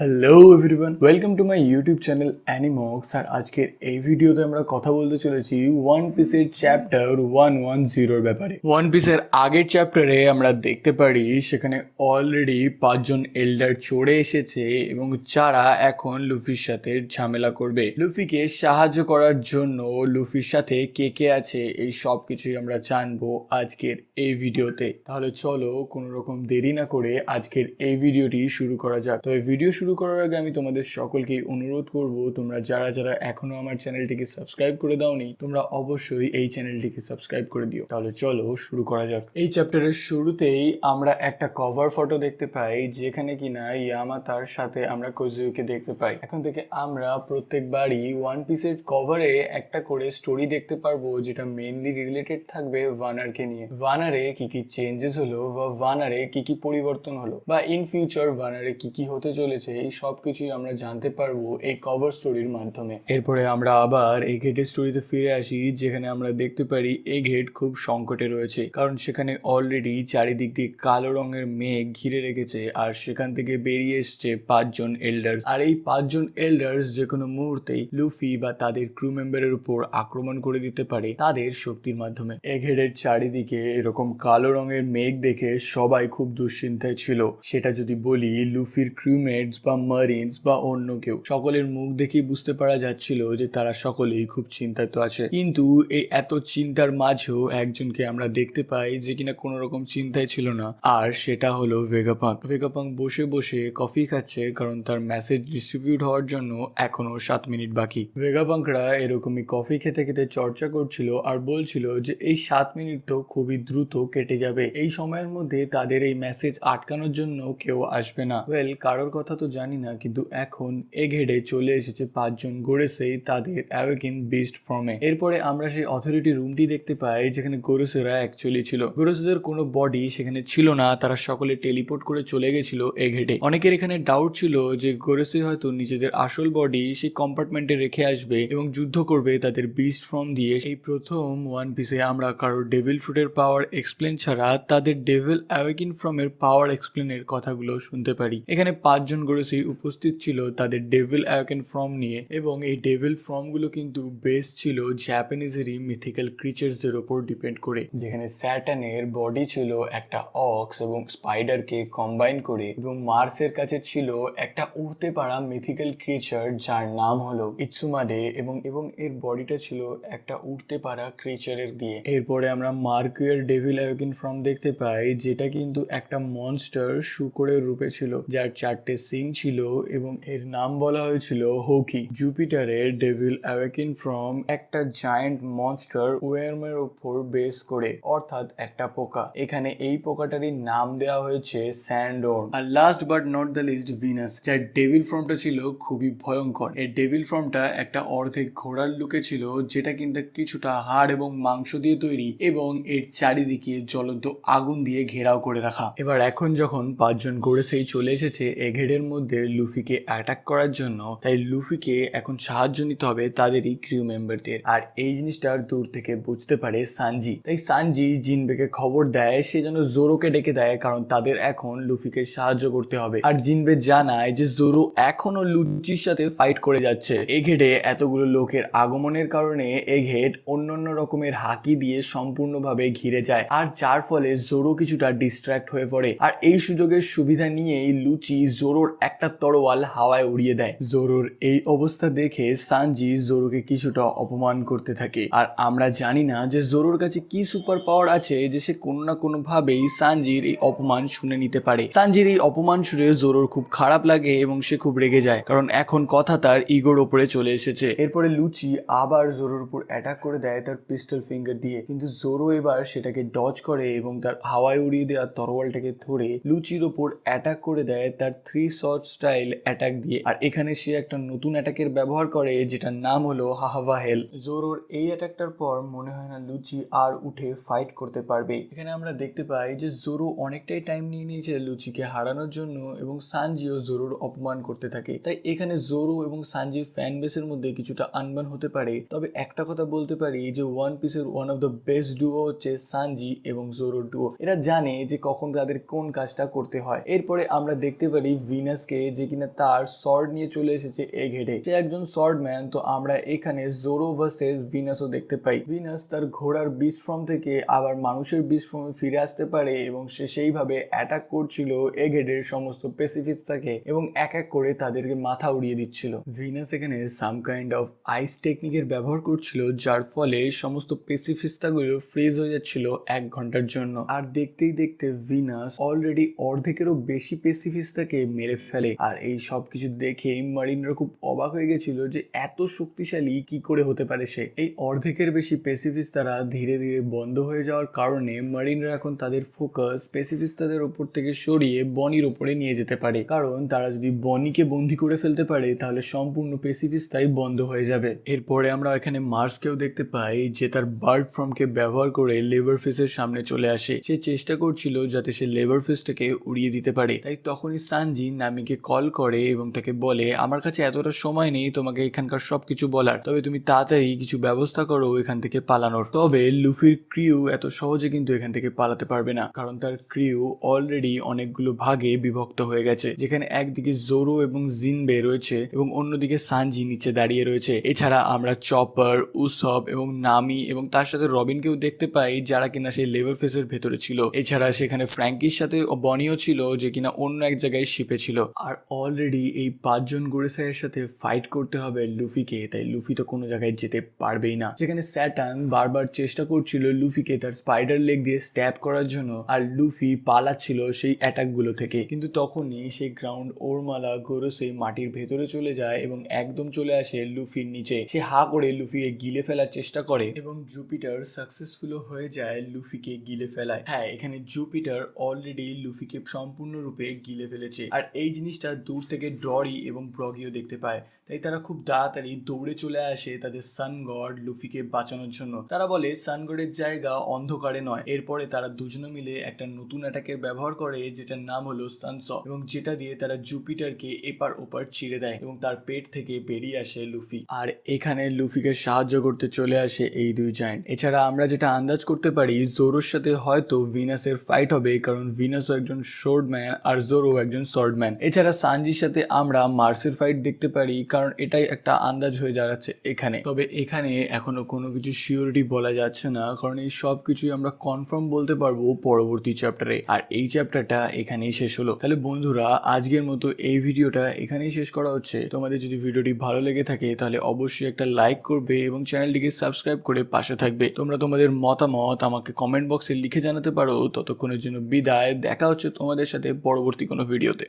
Hello everyone welcome to my YouTube channel Animax আর আজকের এই ভিডিওতে আমরা কথা বলতে চলেছি ওয়ান পিসের চ্যাপ্টার ওয়ান ওয়ান জিরোর ব্যাপারে। ওয়ান পিসের আগের চ্যাপ্টারে আমরা দেখতে পারি সেখানে অলরেডি পাঁচজন এল্ডার চড়ে এসেছে এবং যারা এখন লুফির সাথে ঝামেলা করবে। লুফিকে সাহায্য করার জন্য লুফির সাথে কে কে আছে এই সব কিছুই আমরা জানব আজকের এই ভিডিওতে। তাহলে চলো কোনো রকম দেরি না করে আজকের এই ভিডিওটি শুরু করা যাক। তো এই ভিডিও শুরু করার আগে আমি তোমাদের সকলকে অনুরোধ করব, তোমরা যারা যারা এখনও আমার চ্যানেলটিকে সাবস্ক্রাইব করে দাওনি, তোমরা অবশ্যই এই চ্যানেলটিকে সাবস্ক্রাইব করে দিও। তাহলে চলো শুরু করা যাক। এই চ্যাপ্টারের শুরুতেই আমরা একটা কভার ফটো দেখতে পাই, যেখানে কিনা ইয়ামা তার সাথে আমরা কোজিউকে দেখতে পাই। এখন থেকে আমরা প্রত্যেকবারই ওয়ান পিসের কভারে একটা করে স্টোরি দেখতে পারব, যেটা মেইনলি রিলেটেড থাকবে ওয়ানারকে নিয়ে। ওয়ানারে কি কি চেঞ্জেস হলো বা ওয়ানারে কি কি পরিবর্তন হলো? বা ইন ফিউচার ওয়ানারে কি কি হতে চলেছে? এই সব কিছুই আমরা জানতে পারব এই কভার স্টোরির মাধ্যমে। এরপরে আমরা আবার এই গেটের স্টোরিতে ফিরে আসি, যেখানে আমরা দেখতে পারি এই গেট খুব সংকটে রয়েছে। কারণ সেখানে অলরেডি চারিদিক দিয়ে কালো রঙের মেঘ ঘিরে রেখেছে আর সেখান থেকে বেরিয়ে এসছে পাঁচজন এল্ডার্স আর এই পাঁচজন এল্ডার্স যে কোনো মুহূর্তেই লুফি বা তাদের ক্রু মেম্বারের উপর আক্রমণ করে দিতে পারে তাদের শক্তির মাধ্যমে। এঘেডের চারিদিকে এরকম কালো রঙের মেঘ দেখে সবাই খুব দুশ্চিন্তায় ছিল। সেটা যদি বলি লুফির ক্রুমেটস বা মারিনস বা অন্য কেউ। সকলের মুখ দেখেই বুঝতে পারা যাচ্ছিল যে তারা সকলেই খুব চিন্তায় তো আছে। কিন্তু এই এত চিন্তার মাঝেও একজনকে আমরা দেখতে পাই যে কিনা কোনো রকম চিন্তায় ছিল না। আর সেটা হলো ভেগাপাং ভেগাপাং বসে বসে কফি খাচ্ছে কারণ তার মেসেজ ডিস্ট্রিবিউট হওয়ার জন্য এখনও সাত মিনিট বাকি। ভেগাপাংরা এরকমই কফি খেতে খেতে চর্চা করছিল আর বলছিল যে এই সাত মিনিট তো খুবই দ্রুত কেটে যাবে। এই সময়ের মধ্যে তাদের এই মেসেজ আটকানোর জন্য কেউ আসবে না। ওয়েল কারোর কথা তো জানি না, কিন্তু এখন এঘেডে চলে এসেছে পাঁচজন গোরেসেই, তাদের অ্যাওয়েকিন বিস্ট ফর্মে। এরপরে আমরা সেই অথরিটি রুমটি দেখতে পাই, যেখানে গোরেসেরা অ্যাকচুয়ালি ছিল। গোরেসেদের কোনো বডি সেখানে ছিল না, তারা সকলে টেলিপোর্ট করে চলে গেছিল এঘেডে অনেকের এখানে ডাউট ছিল যে গোরেসে হয়তো নিজেদের আসল বডি সেই কম্পার্টমেন্টে রেখে আসবে এবং যুদ্ধ করবে তাদের বিস্ট ফর্ম দিয়ে। এই প্রথম ওয়ান পিসে আমরা কারোর ডেভিল ফ্রুটের পাওয়ার এক্সপ্লেন ছাড়া তাদের ডেভিল অ্যাওয়েকিন ফ্রমের পাওয়ার এক্সপ্লেনের কথাগুলো শুনতে পারি। এখানে পাঁচজন গোরেসি উপস্থিত ছিল তাদের ডেভিল অ্যাওয়েকিন ফর্ম নিয়ে এবং এই ডেভিল ফর্মগুলো কিন্তু বেস ছিল জাপানিজেরই মিথিক্যাল ক্রিচার্সদের ওপর ডিপেন্ড করে। যেখানে স্যাটানের বডি ছিল একটা অক্স এবং স্পাইডারকে কম্বাইন করে এবং মার্সের কাছে ছিল একটা উড়তে পারা মিথিক্যাল ক্রিচার যার নাম হলো ইৎসুমাডে এবং এবং এর বডিটা ছিল একটা উড়তে পারা ক্রিচারের দিয়ে। এরপরে আমরা মার্কুয়ের ডেভিল অ্যাওয়েকিন ফর্ম দেখতে পাই, যেটা কিন্তু একটা মনস্টার শুকরের রূপে ছিল, যার চারটে সিং ছিল এবং এর নাম বলা হয়েছিল হোকি। জুপিটারের ডেভিল অ্যাওয়েকিন ফ্রম একটা জায়ান্ট মনস্টার ওয়ার্মের উপর বেস করে, অর্থাৎ একটা পোকা। এখানে এই পোকাটারই নাম দেওয়া হয়েছে স্যান্ডোন আর last but not the least Venus যার ডেভিল ফর্মটা ছিল খুবই ভয়ঙ্কর। এর ডেভিল ফর্মটা একটা অর্ধেক ঘোড়ার লুকে ছিল, যেটা কিন্তু কিছুটা হাড় এবং মাংস দিয়ে তৈরি এবং এর চারিদিকে জ্বলন্ত আগুন দিয়ে ঘেরাও করে রাখা। এবার এখন যখন পাঁচজন গোড়েসেই চলে এসেছে এঘেডের মধ্যে লুফিকে অ্যাটাক করার জন্য, তাই লুফিকে এখন সাহায্য নিতে হবে তাদেরই ক্রিউ মেম্বারদের আর এই জিনিসটার দূর থেকে বুঝতে পারে সানজি। তাই সানজি জিনবেকে খবর দেয়, সে যেন জোরোকে ডেকে দেয়, কারণ তাদের এখন লুফিকে সাহায্য করতে হবে। আর জিনবে জানায় যে জোরো এখনও লুচির সাথে ফাইট করে যাচ্ছে। এঘেডে এতগুলো লোকের আগমনের কারণে এঘেড অন্যান্য রকমের হাকি দিয়ে সম্পূর্ণভাবে ঘিরে যায়। আর যার ফলে জোরো কিছুটা ডিস্ট্র্যাক্ট হয়ে পড়ে। আর এই সুযোগের সুবিধা নিয়েই লুচি জোরোর একটা তরোয়াল হাওয়ায় উড়িয়ে দেয়। জোরোর এই অবস্থা দেখে সানজি জোরোকে কিছুটা অপমান করতে থাকে। আর আমরা জানি না যে জোরোর কাছে কি সুপার পাওয়ার আছে যে সে কোনো না কোনো ভাবেই সানজির এই অপমান শুনে নিতে পারে। সানজির এই অপমান শুনে জোরোর খুব খারাপ লাগে এবং সে খুব রেগে যায়, কারণ এখন কথা তার ইগোর ওপরে চলে এসেছে। এরপরে লুচি আবার জোরোর উপর অ্যাটাক করে দেয় তার পিস্টল ফিঙ্গার দিয়ে। কিন্তু জোরো এবার সেটাকে ডজ করে এবং তার হাওয়ায় উড়িয়ে দেওয়া তরোয়ালটাকে ধরে লুচির ওপর অ্যাটাক করে দেয় তার থ্রি শট স্টাইল অ্যাটাক দিয়ে। আর এখানে সে একটা নতুন অ্যাটাকের ব্যবহার করে, যেটার নাম হলো হাহাভা হেল জোরোর এই অ্যাটাকটার পর মনে হয় না লুচি আর উঠে ফাইট করতে পারবে। এখানে আমরা দেখতে পাই যে জোরো অনেকটাই টাইম নিয়ে নিয়েছে লুচিকে হারানোর জন্য এবং সানজিও জোরোর অপমান করতে থাকে। তাই এখানে জোরো এবং সানজির ফ্যান বেসের মধ্যে কিছুটা আনবান হতে পারে। তবে একটা কথা বলতে পারি যে ওয়ান পিসের one of the best duo হচ্ছে সানজি এবং জোরোর ডুও এরা জানে যে কখন তাদের কোন কাজটা করতে হয়। এরপরে আমরা দেখতে পারি ভিনাস ভিনাসকে যে কিনা তার শর্ট নিয়ে চলে এসেছে এগ হেডে সে একজন শর্ট ম্যান তো আমরা এখানে জোরো ভার্সেস ভিনাসও দেখতে পাই। ভিনাস তার ঘোড়ার বিষ ফর্ম থেকে আবার মানুষের বিষ ফর্মে ফিরে আসতে পারে এবং সে সেইভাবে অ্যাটাক করছিল এগ হেডের সমস্ত পেসিফিক্সটাকে এবং এক এক করে তাদেরকে মাথা উড়িয়ে দিচ্ছিল। ভিনাস এখানে সাম কাইন্ড অফ আইস টেকনিকের ব্যবহার করছিল, যার ফলে সমস্ত পেসিফিস্তাগুলো ফ্রিজ হয়ে যাচ্ছিল এক ঘণ্টার জন্য। আর দেখতেই দেখতে ভিনাস অলরেডি অর্ধেকেরও বেশি পেসিফিস্তাকে মেরে ফেলে। আর এই সব কিছু দেখে মারিনরা খুব অবাক হয়ে গেছিল যে এত শক্তিশালী কি করে হতে পারে সে। এই অর্ধেকের বেশি পেসিফিস তারা ধীরে ধীরে বন্ধ হয়ে যাওয়ার কারণে মারিনরা এখন তাদের ফোকাস পেসিফিস্তাদের ওপর থেকে সরিয়ে বনির ওপরে নিয়ে যেতে পারে। কারণ তারা যদি বনিকে বন্দি করে ফেলতে পারে, তাহলে সম্পূর্ণ পেসিফিস্তাই বন্ধ হয়ে যাবে। এরপরে আমরা এখানে মার্সকেও দেখতে পাই যে তার বার্ড ফর্মকে ব্যবহার করে লেবার ফিসের সামনে চলে আসে। সে চেষ্টা করছিল যাতে সে লেবার ফিসটাকে উড়িয়ে দিতে পারে। তাই তখনই সানজি নামিকে কল করে এবং তাকে বলে, আমার কাছে এতটা সময় নেই, তোমাকে এখানকার সবকিছু বলার। তবে তুমি তাড়াতাড়ি কিছু ব্যবস্থা করো এখান থেকে পালানোর। তবে লুফির ক্রিউ এত সহজে কিন্তু এখান থেকে পালাতে পারবে না, কারণ তার ক্রিউ অলরেডি অনেকগুলো ভাগে বিভক্ত হয়ে গেছে, যেখানে একদিকে জোরো এবং জিনবে রয়েছে এবং অন্যদিকে সানজি নিচে দাঁড়িয়ে রয়েছে। এছাড়া আমরা চপার, উসব এবং নামি এবং তার সাথে রবিনকেও দেখতে পাই, যারা কিনা সেই লেবার ফেসের ভেতরে ছিল। এছাড়া সেখানে ফ্র্যাঙ্কির সাথে বনিও ছিল, যে কিনা অন্য এক জায়গায় শিপে ছিল। আর অলরেডি এই পাঁচজন গোরেসাইয়ের সাথে ফাইট করতে হবে লুফিকে, তাই লুফি তো কোনো জায়গায় যেতে পারবেই না। যেখানে স্যাটান বারবার চেষ্টা করছিল লুফিকে তার স্পাইডার লেগ দিয়ে স্ট্যাপ করার জন্য, আর লুফি পালাচ্ছিল সেই অ্যাটাকগুলো থেকে। কিন্তু তখনই সেই গ্রাউন্ড ওরমালা গোরসে মাটির ভেতরে চলে যায় এবং একদম চলে আসে লুফির নিচে। সে হা করে লুফিকে গিলে ফেলার চেষ্টা করে এবং জুপিটার সাকসেসফুল হয়ে যায় লুফিকে গিলে ফেলায়। হ্যাঁ এখানে জুপিটার অলরেডি লুফিকে সম্পূর্ণরূপে গিলে ফেলেছে। আর এই জিনিসটা দূর থেকে ডরি এবং ব্রগিও দেখতে পায়। তাই তারা খুব তাড়াতাড়ি দৌড়ে চলে আসে তাদের সান গড লুফিকে বাঁচানোর জন্য। তারা বলে, সান গডের জায়গা অন্ধকারে নয়। এরপরে তারা দুজনে মিলে একটা নতুন অ্যাটাকের ব্যবহার করে, যেটার নাম হলো সানস, এবং যেটা দিয়ে তারা জুপিটারকে এপার ওপার চিড়ে দেয় এবং তার পেট থেকে বেরিয়ে আসে লুফি। আর এখানে লুফিকে সাহায্য করতে চলে আসে এই দুই জায়েন্ট এছাড়া আমরা যেটা আন্দাজ করতে পারি, জোরোর সাথে হয়তো ভিনাসের ফাইট হবে, কারণ ভিনাসও একজন শোর্ডম্যান আর জোরো একজন শর্টম্যান এছাড়া সানজির সাথে আমরা মার্সের ফাইট দেখতে পারি, কারণ এটাই একটা আন্দাজ হয়ে দাঁড়াচ্ছে এখানে। তবে এখানে এখনও কোনো কিছু শিওরিটি বলা যাচ্ছে না, কারণ এই সব কিছুই আমরা কনফার্ম বলতে পারব পরবর্তী চ্যাপ্টারে আর এই চ্যাপ্টারটা এখানেই শেষ হলো। তাহলে বন্ধুরা, আজকের মতো এই ভিডিওটা এখানেই শেষ করা হচ্ছে। তোমাদের যদি ভিডিওটি ভালো লেগে থাকে, তাহলে অবশ্যই একটা লাইক করবে এবং চ্যানেলটিকে সাবস্ক্রাইব করে পাশে থাকবে। তোমরা তোমাদের মতামত আমাকে কমেন্ট বক্সে লিখে জানাতে পারো। ততক্ষণের জন্য বিদায়। দেখা হচ্ছে তোমাদের সাথে পরবর্তী কোনো ভিডিওতে